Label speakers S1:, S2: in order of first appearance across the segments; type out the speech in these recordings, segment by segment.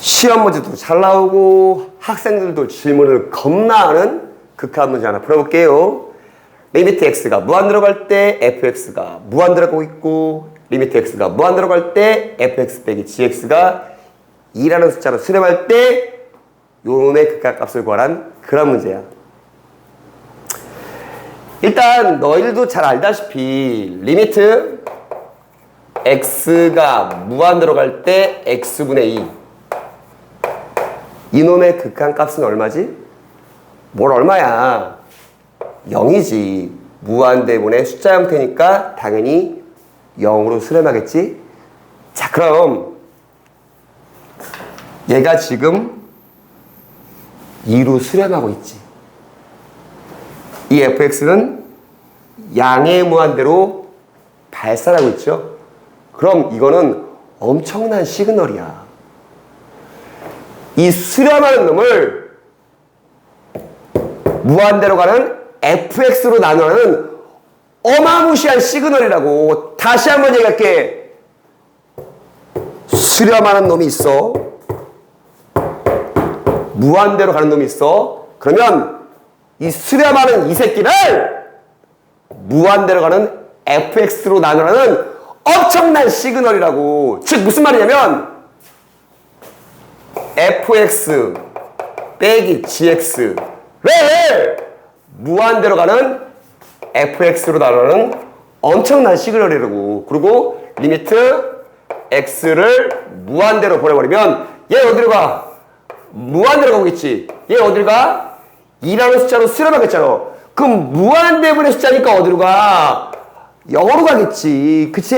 S1: 시험 문제도 잘 나오고 학생들도 질문을 겁나 하는 극한 문제 하나 풀어볼게요. 리미트 x가 무한대로 갈때 fx가 무한대로 가고 있고 리미트 x가 무한대로 갈때 fx 빼기 gx가 2라는 숫자로 수렴할 때 요놈의 극한값을 구하란 그런 문제야. 일단 너희들도 잘 알다시피 리미트 x가 무한대로 갈때 x분의 2 이놈의 극한값은 얼마지? 뭘 얼마야? 0이지. 무한대분의 숫자 형태니까 당연히 0으로 수렴하겠지? 자, 그럼 얘가 지금 2로 수렴하고 있지. 이 fx는 양의 무한대로 발산하고 있죠. 그럼 이거는 엄청난 시그널이야. 이 수렴하는 놈을 무한대로 가는 fx로 나누는 어마무시한 시그널이라고 다시 한번 얘기할게. 수렴하는 놈이 있어. 무한대로 가는 놈이 있어. 그러면 이 수렴하는 이 새끼를 무한대로 가는 fx로 나누는 엄청난 시그널이라고. 즉 무슨 말이냐면 fx 빼기 gx를 무한대로 가는 fx로 나누는 엄청난 시그널이라고. 그리고 리미트 x를 무한대로 보내버리면 얘 어디로 가? 무한대로 가고 있지. 얘 어디로 가? 2라는 숫자로 수렴하겠잖아. 그럼 무한대분의 숫자니까 어디로 가? 0으로 가겠지. 그치?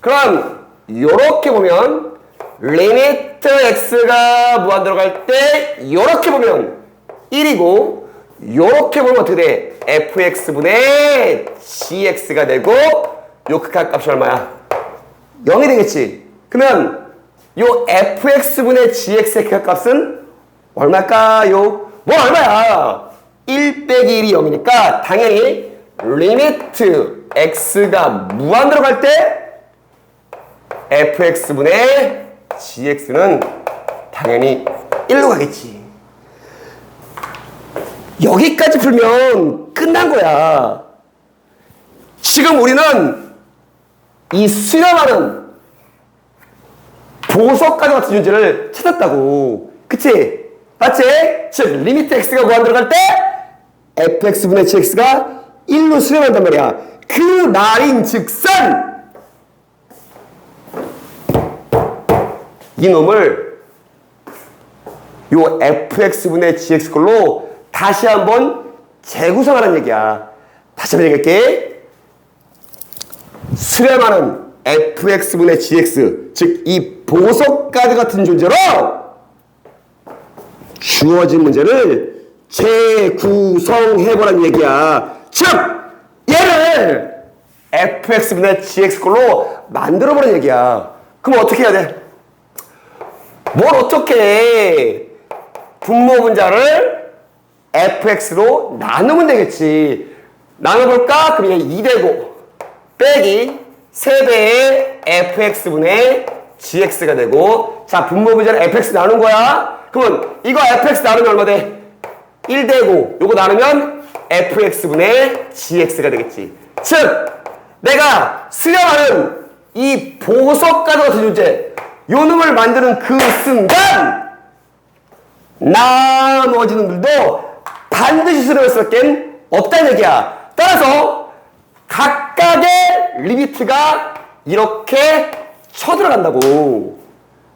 S1: 그럼 요렇게 보면 리 미트 x가 무한대로 갈때 요렇게 보면 1이고 요렇게 보면 어떻게 돼? fx분의 gx가 되고 요 극한 값이 얼마야? 0이 되겠지. 그러면 요 fx분의 gx의 극한 값은 얼마일까요? 뭐 얼마야? 1 빼기 1이 0이니까 당연히 리미트 x가 무한대로 갈때 fx분의 gx는 당연히 1로 가겠지. 여기까지 풀면 끝난 거야. 지금 우리는 이 수렴하는 보석가루 같은 존재를 찾았다고. 그치? 맞지? 즉, 리미트 x가 무한대로 갈때 fx분의 gx가 1로 수렴한단 말이야. 그 말인 즉슨 이 놈을 요 fx분의 gx 걸로 다시 한번 재구성하는 얘기야. 다시 한번 얘기할게. 수렴하는 fx분의 gx 즉 이 보석가드 같은 존재로 주어진 문제를 재구성해보라는 얘기야. 즉 얘를 fx분의 gx 걸로 만들어보라는 얘기야. 그럼 어떻게 해야 돼? 뭘 어떻게 해? 분모 분자를 fx로 나누면 되겠지. 나눠볼까? 그럼 이게 2되고 빼기 3배의 fx분의 gx가 되고 자 분모 분자를 fx 나눈 거야. 그러면 이거 fx 나누면 얼마 돼? 1되고 요거 나누면 fx분의 gx가 되겠지. 즉 내가 수렴하는 이 보석 가루 같은 존재 요 놈을 만드는 그 순간 나머지는 놈들도 반드시 수렴할 수밖에 없다는 얘기야. 따라서 각각의 리미트가 이렇게 쳐들어간다고.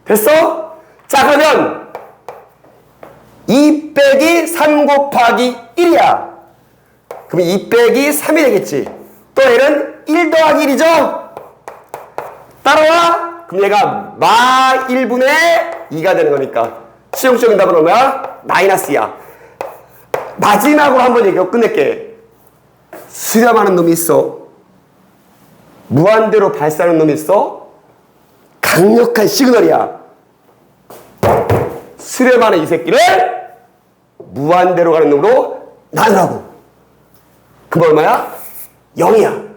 S1: 됐어? 자 그러면 2 빼기 3 곱하기 1이야. 그럼 2 빼기 3이 되겠지. 또 얘는 1 더하기 1이죠? 따라와. 그럼 얘가 마 1분의 2가 되는 거니까. 수용적인 답은 얼마야? 마이너스야. 마지막으로 한 번 얘기하고 끝낼게. 수렴하는 놈이 있어. 무한대로 발사하는 놈이 있어. 강력한 시그널이야. 수렴하는 이 새끼를 무한대로 가는 놈으로 나누라고. 그럼 얼마야? 0이야.